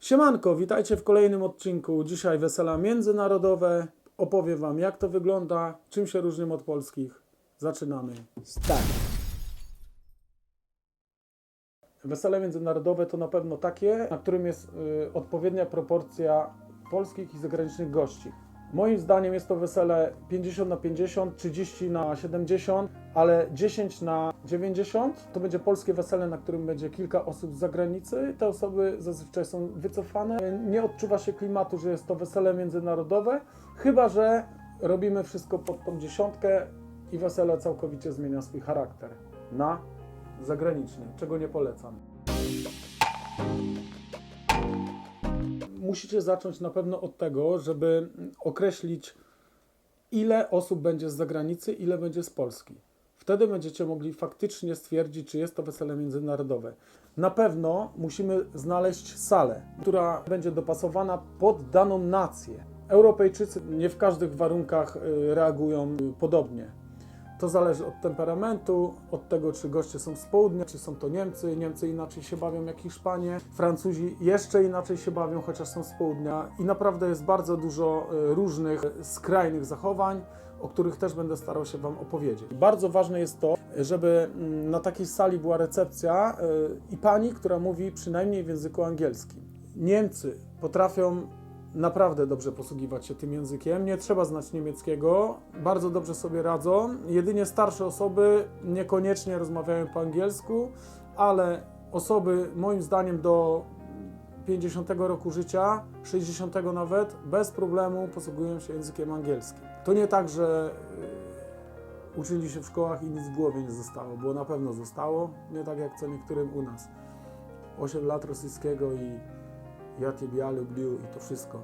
Siemanko, witajcie w kolejnym odcinku. Dzisiaj wesela międzynarodowe. Opowiem Wam, jak to wygląda, czym się różnią od polskich. Zaczynamy. Start. Wesele międzynarodowe to na pewno takie, na którym jest y, odpowiednia proporcja polskich i zagranicznych gości. Moim zdaniem jest to wesele 50 na 50, 30 na 70, ale 10 na 90 to będzie polskie wesele, na którym będzie kilka osób z zagranicy. Te osoby zazwyczaj są wycofane. Nie odczuwa się klimatu, że jest to wesele międzynarodowe, chyba że robimy wszystko pod tą dziesiątkę i wesele całkowicie zmienia swój charakter na zagraniczny, czego nie polecam. Musicie zacząć na pewno od tego, żeby określić, ile osób będzie z zagranicy, ile będzie z Polski. Wtedy będziecie mogli faktycznie stwierdzić, czy jest to wesele międzynarodowe. Na pewno musimy znaleźć salę, która będzie dopasowana pod daną nację. Europejczycy nie w każdych warunkach y, reagują y, podobnie. To zależy od temperamentu, od tego, czy goście są z południa, czy są to Niemcy. Niemcy inaczej się bawią jak Hiszpanie, Francuzi jeszcze inaczej się bawią, chociaż są z południa. I naprawdę jest bardzo dużo y, różnych y, skrajnych zachowań, o których też będę starał się Wam opowiedzieć. Bardzo ważne jest to, żeby mm, na takiej sali była recepcja y, i pani, która mówi przynajmniej w języku angielskim. Niemcy potrafią naprawdę dobrze posługiwać się tym językiem. Nie trzeba znać niemieckiego, bardzo dobrze sobie radzą. Jedynie starsze osoby niekoniecznie rozmawiają po angielsku, ale osoby moim zdaniem do 50 roku życia, 60 nawet, bez problemu posługują się językiem angielskim. To nie tak, że y, uczyli się w szkołach i nic w głowie nie zostało, bo na pewno zostało, nie tak jak co niektórym u nas. 8 lat rosyjskiego i ja ciebie lubię i to wszystko.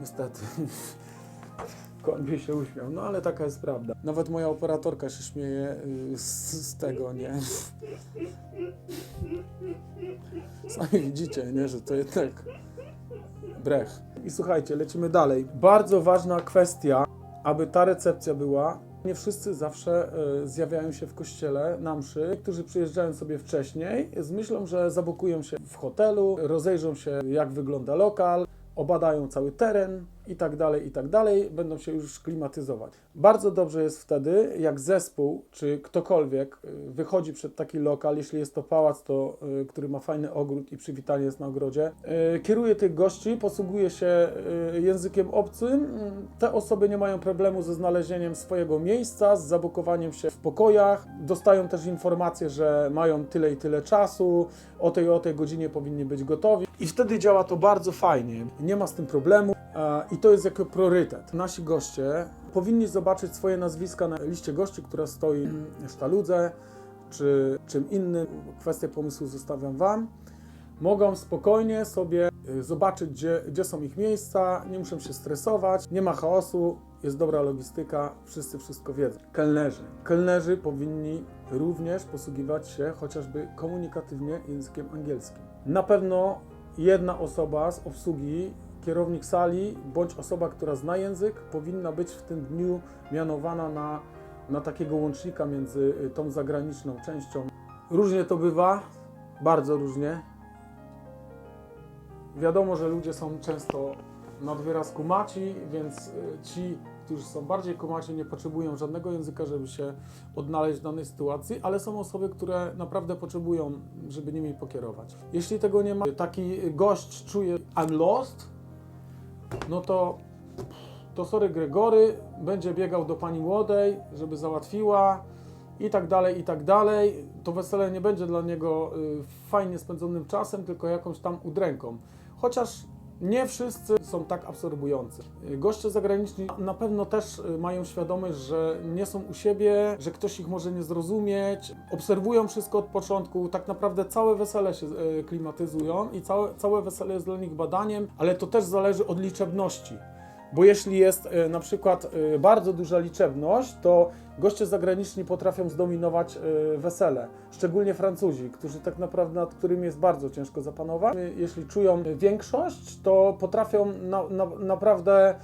Niestety. Koń się uśmiał, no ale taka jest prawda. Nawet moja operatorka się śmieje y, z, z tego, nie? Sami widzicie, nie, że to jednak brech. I słuchajcie, lecimy dalej. Bardzo ważna kwestia, aby ta recepcja była. Nie wszyscy zawsze y, zjawiają się w kościele na mszy. Niektórzy przyjeżdżają sobie wcześniej z myślą, że zabukują się w hotelu, rozejrzą się jak wygląda lokal, obadają cały teren i tak dalej, i tak dalej, będą się już klimatyzować. Bardzo dobrze jest wtedy, jak zespół, czy ktokolwiek y, wychodzi przed taki lokal, jeśli jest to pałac, to, y, który ma fajny ogród i przywitanie jest na ogrodzie, y, kieruje tych gości, posługuje się językiem obcym. Mm, Te osoby nie mają problemu ze znalezieniem swojego miejsca, z zabukowaniem się w pokojach. Dostają też informację, że mają tyle i tyle czasu, o tej o tej godzinie powinni być gotowi. I wtedy działa to bardzo fajnie. Nie ma z tym problemu. I to jest jako priorytet. Nasi goście powinni zobaczyć swoje nazwiska na liście gości, która stoi w sztaludze, czy czym innym. Kwestię pomysłu zostawiam Wam. Mogą spokojnie sobie y, zobaczyć, gdzie, gdzie są ich miejsca, nie muszą się stresować, nie ma chaosu, jest dobra logistyka, wszyscy wszystko wiedzą. Kelnerzy. Kelnerzy powinni również posługiwać się chociażby komunikatywnie językiem angielskim. Na pewno jedna osoba z obsługi, kierownik sali, bądź osoba, która zna język, powinna być w tym dniu mianowana na, na takiego łącznika między y, tą zagraniczną częścią. Różnie to bywa, bardzo różnie. Wiadomo, że ludzie są często nad wyraz kumaci, więc y, ci, którzy są bardziej kumaci, nie potrzebują żadnego języka, żeby się odnaleźć w danej sytuacji, ale są osoby, które naprawdę potrzebują, żeby nimi pokierować. Jeśli tego nie ma, taki gość czuje I'm lost, no to to sorry Gregory będzie biegał do pani młodej, żeby załatwiła i tak dalej, i tak dalej. To wesele nie będzie dla niego y, fajnie spędzonym czasem, tylko jakąś tam udręką. Chociaż nie wszyscy są tak absorbujący. Goście zagraniczni na pewno też y, mają świadomość, że nie są u siebie, że ktoś ich może nie zrozumieć, obserwują wszystko od początku, tak naprawdę całe wesele się y, klimatyzują i całe, całe wesele jest dla nich badaniem, ale to też zależy od liczebności Bo jeśli jest e, na przykład e, bardzo duża liczebność, to goście zagraniczni potrafią zdominować e, wesele, szczególnie Francuzi, którzy tak naprawdę nad którymi jest bardzo ciężko zapanować. Jeśli czują większość, to potrafią na, na, naprawdę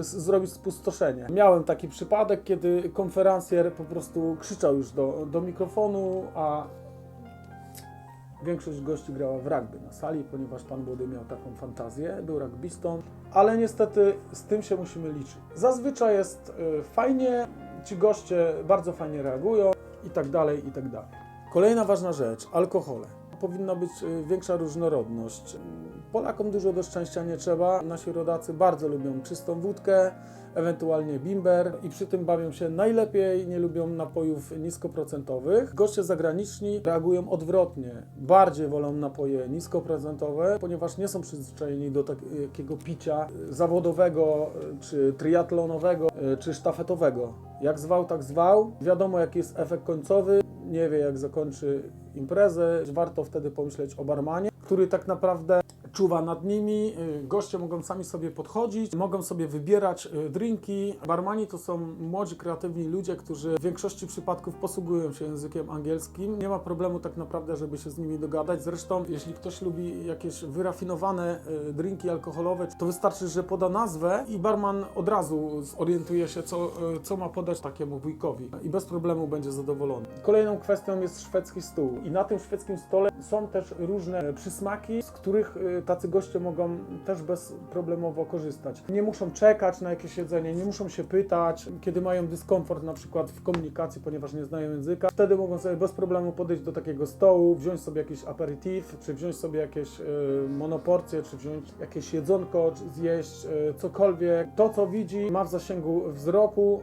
zrobić spustoszenie. Miałem taki przypadek, kiedy konferencjer po prostu krzyczał już do, do mikrofonu, a Większość gości grała w rugby na sali, ponieważ pan młody miał taką fantazję, był rugbystą, ale niestety z tym się musimy liczyć. Zazwyczaj jest y, fajnie, ci goście bardzo fajnie reagują i tak dalej, i tak dalej. Kolejna ważna rzecz, alkohole. Powinna być y, większa różnorodność. Polakom dużo do szczęścia nie trzeba. Nasi rodacy bardzo lubią czystą wódkę, ewentualnie bimber i przy tym bawią się najlepiej, nie lubią napojów niskoprocentowych. Goście zagraniczni reagują odwrotnie, bardziej wolą napoje niskoprocentowe, ponieważ nie są przyzwyczajeni do takiego picia zawodowego, czy triatlonowego, czy sztafetowego. Jak zwał, tak zwał. Wiadomo, jaki jest efekt końcowy, nie wie, jak zakończy imprezę. Warto wtedy pomyśleć o barmanie, który tak naprawdę czuwa nad nimi. Y, Goście mogą sami sobie podchodzić, mogą sobie wybierać y, drinki. Barmani to są młodzi, kreatywni ludzie, którzy w większości przypadków posługują się językiem angielskim. Nie ma problemu tak naprawdę, żeby się z nimi dogadać. Zresztą, jeśli ktoś lubi jakieś wyrafinowane y, drinki alkoholowe, to wystarczy, że poda nazwę i barman od razu zorientuje się, co, co ma podać takiemu wujkowi i bez problemu będzie zadowolony. Kolejną kwestią jest szwedzki stół i na tym szwedzkim stole są też różne przysmaki, z których y, tacy goście mogą też bezproblemowo korzystać. Nie muszą czekać na jakieś jedzenie, nie muszą się pytać, kiedy mają dyskomfort na przykład w komunikacji, ponieważ nie znają języka. Wtedy mogą sobie bez problemu podejść do takiego stołu, wziąć sobie jakiś aperitif, czy wziąć sobie jakieś y, monoporcje, czy wziąć jakieś jedzonko, zjeść cokolwiek. To, co widzi, ma w zasięgu wzroku,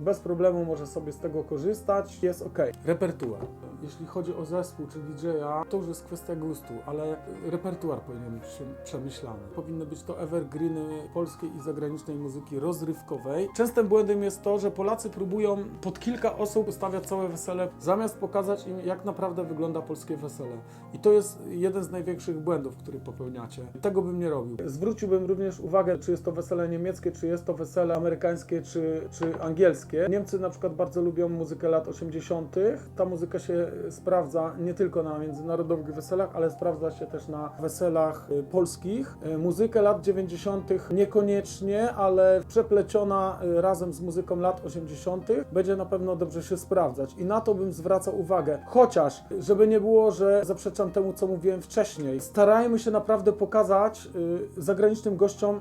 bez problemu może sobie z tego korzystać, jest ok. Repertuar. Jeśli chodzi o zespół czy DJ-a, to już jest kwestia gustu, ale repertuar powinien być przemyślany. Powinny być to evergreeny polskiej i zagranicznej muzyki rozrywkowej. Częstym błędem jest to, że Polacy próbują pod kilka osób ustawiać całe wesele, zamiast pokazać im, jak naprawdę wygląda polskie wesele. I to jest jeden z największych błędów, który popełniacie. Tego bym nie robił. Zwróciłbym również uwagę, czy jest to wesele niemieckie, czy jest to wesele amerykańskie, czy, czy angielskie. Niemcy na przykład bardzo lubią muzykę lat 80. Ta muzyka się sprawdza nie tylko na międzynarodowych weselach, ale sprawdza się też na weselach y, polskich. Y, Muzykę lat 90. niekoniecznie, ale przepleciona razem z muzyką lat 80. będzie na pewno dobrze się sprawdzać. I na to bym zwracał uwagę. Chociaż, żeby nie było, że zaprzeczam temu, co mówiłem wcześniej, starajmy się naprawdę pokazać zagranicznym gościom,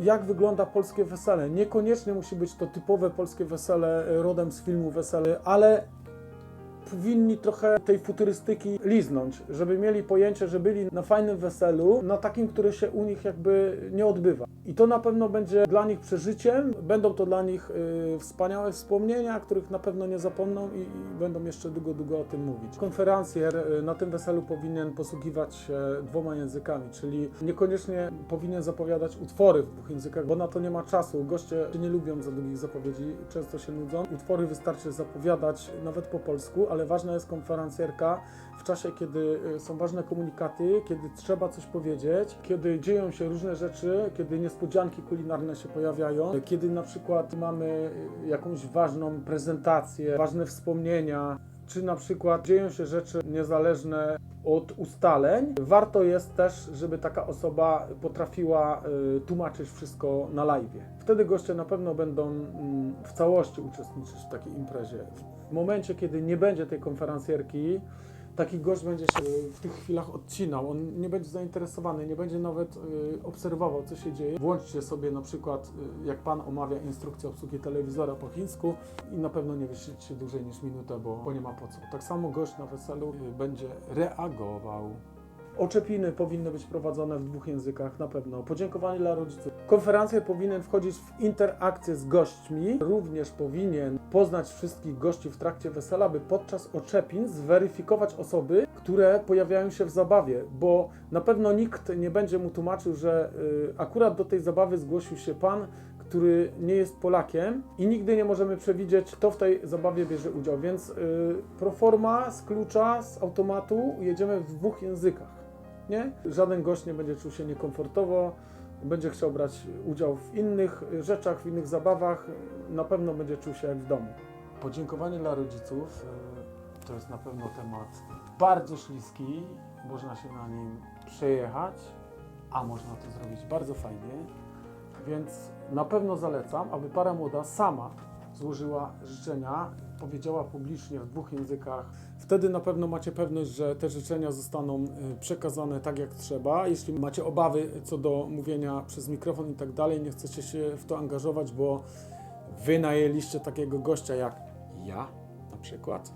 jak wygląda polskie wesele. Niekoniecznie musi być to typowe polskie wesele y, rodem z filmu Wesele, ale powinni trochę tej futurystyki liznąć, żeby mieli pojęcie, że byli na fajnym weselu, na takim, które się u nich jakby nie odbywa. I to na pewno będzie dla nich przeżyciem, będą to dla nich y, wspaniałe wspomnienia, których na pewno nie zapomną i, i będą jeszcze długo, długo o tym mówić. Konferencjer y, na tym weselu powinien posługiwać się dwoma językami, czyli niekoniecznie powinien zapowiadać utwory w dwóch językach, bo na to nie ma czasu. Goście nie lubią za długich zapowiedzi, często się nudzą. Utwory wystarczy zapowiadać nawet po polsku, ale ważna jest konferencjerka w czasie, kiedy y, są ważne komunikaty, kiedy trzeba coś powiedzieć, kiedy dzieją się różne rzeczy, kiedy niespodzianki kulinarne się pojawiają, kiedy na przykład mamy y, jakąś ważną prezentację, ważne wspomnienia, czy na przykład dzieją się rzeczy niezależne od ustaleń. Warto jest też, żeby taka osoba potrafiła y, tłumaczyć wszystko na live. Wtedy goście na pewno będą mm, w całości uczestniczyć w takiej imprezie. W momencie, kiedy nie będzie tej konferencjerki, taki gość będzie się w tych chwilach odcinał. On nie będzie zainteresowany, nie będzie nawet y, obserwował, co się dzieje. Włączcie sobie na przykład, y, jak pan omawia instrukcję obsługi telewizora po chińsku i na pewno nie wyślijcie dłużej niż minutę, bo, bo nie ma po co. Tak samo gość na weselu y, będzie reagował. Oczepiny powinny być prowadzone w dwóch językach na pewno. Podziękowanie dla rodziców. Konferencje powinien wchodzić w interakcję z gośćmi. Również powinien poznać wszystkich gości w trakcie wesela, by podczas oczepin zweryfikować osoby, które pojawiają się w zabawie, bo na pewno nikt nie będzie mu tłumaczył, że y, akurat do tej zabawy zgłosił się pan, który nie jest Polakiem i nigdy nie możemy przewidzieć, kto w tej zabawie bierze udział. Więc y, proforma z klucza, z automatu jedziemy w dwóch językach. Nie? Żaden gość nie będzie czuł się niekomfortowo. będzie chciał brać udział w innych rzeczach, w innych zabawach, na pewno będzie czuł się jak w domu. Podziękowanie dla rodziców e, to jest na pewno temat bardzo śliski, można się na nim przejechać, a można to zrobić bardzo fajnie, więc na pewno zalecam, aby para młoda sama złożyła życzenia, powiedziała publicznie w dwóch językach. Wtedy na pewno macie pewność, że te życzenia zostaną y, przekazane tak jak trzeba. Jeśli macie obawy co do mówienia przez mikrofon i tak dalej, nie chcecie się w to angażować, bo wynajęliście takiego gościa jak ja na przykład.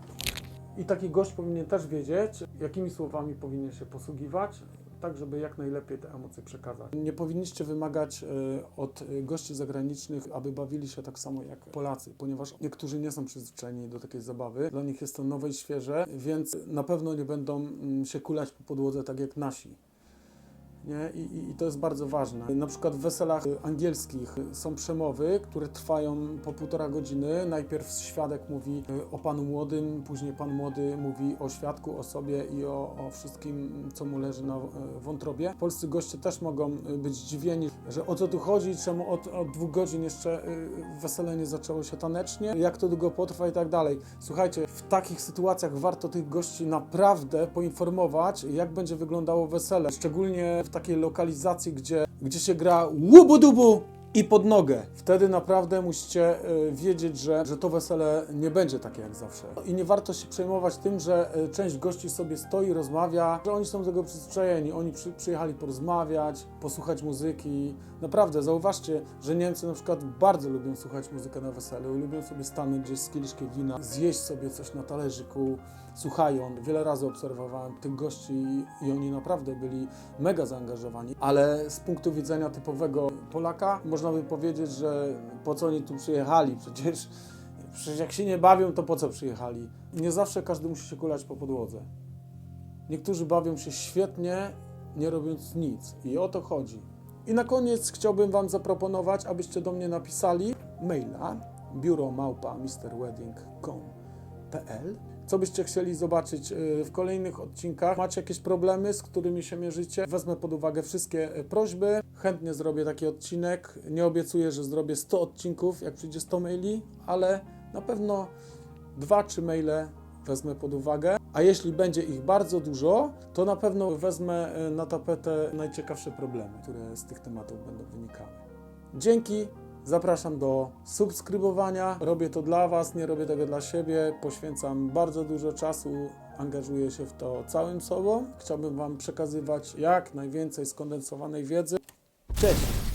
I taki gość powinien też wiedzieć, jakimi słowami powinien się posługiwać, tak żeby jak najlepiej te emocje przekazać. Nie powinniście wymagać e, od gości zagranicznych, aby bawili się tak samo jak Polacy, ponieważ niektórzy nie są przyzwyczajeni do takiej zabawy. Dla nich jest to nowe i świeże, więc na pewno nie będą mm, się kulać po podłodze tak jak nasi. Nie? I, i- to jest bardzo ważne. Na przykład w weselach angielskich są przemowy, które trwają po półtora godziny. Najpierw świadek mówi y, o panu młodym, później pan młody mówi o świadku, o sobie i o, o wszystkim, co mu leży na y, wątrobie. Polscy goście też mogą y, być zdziwieni, że o co tu chodzi, czemu od, od dwóch godzin jeszcze wesele nie zaczęło się tanecznie, jak to długo potrwa i tak dalej. Słuchajcie, w takich sytuacjach warto tych gości naprawdę poinformować, jak będzie wyglądało wesele. Szczególnie w takiej lokalizacji, gdzie, gdzie się gra łubu-dubu i pod nogę. Wtedy naprawdę musicie y, wiedzieć, że, że to wesele nie będzie takie jak zawsze. I nie warto się przejmować tym, że y, część gości sobie stoi, rozmawia, że oni są do tego przyzwyczajeni. Oni przy, przyjechali porozmawiać, posłuchać muzyki. Naprawdę, zauważcie, że Niemcy na przykład bardzo lubią słuchać muzykę na weselu, lubią sobie stanąć gdzieś z kieliszkiem wina, zjeść sobie coś na talerzyku, słuchają. Wiele razy obserwowałem tych gości i- oni naprawdę byli mega zaangażowani, ale z punktu widzenia typowego Polaka można by powiedzieć, że po co oni tu przyjechali? Przecież, przecież jak się nie bawią, to po co przyjechali? Nie zawsze każdy musi się kulać po podłodze. Niektórzy bawią się świetnie, nie robiąc nic i o to chodzi. I na koniec chciałbym Wam zaproponować, abyście do mnie napisali maila biuro małpa mrwedding.com.pl co byście chcieli zobaczyć y, w kolejnych odcinkach? Macie jakieś problemy, z którymi się mierzycie? Wezmę pod uwagę wszystkie y, prośby. Chętnie zrobię taki odcinek. Nie obiecuję, że zrobię 100 odcinków, jak przyjdzie 100 maili, ale na pewno dwa, trzy maile wezmę pod uwagę. A jeśli będzie ich bardzo dużo, to na pewno wezmę y, na tapetę najciekawsze problemy, które z tych tematów będą wynikały. Dzięki. Zapraszam do subskrybowania. Robię to dla Was, nie robię tego dla siebie. Poświęcam bardzo dużo czasu, angażuję się w to całym sobą. Chciałbym Wam przekazywać jak najwięcej skondensowanej wiedzy. Cześć!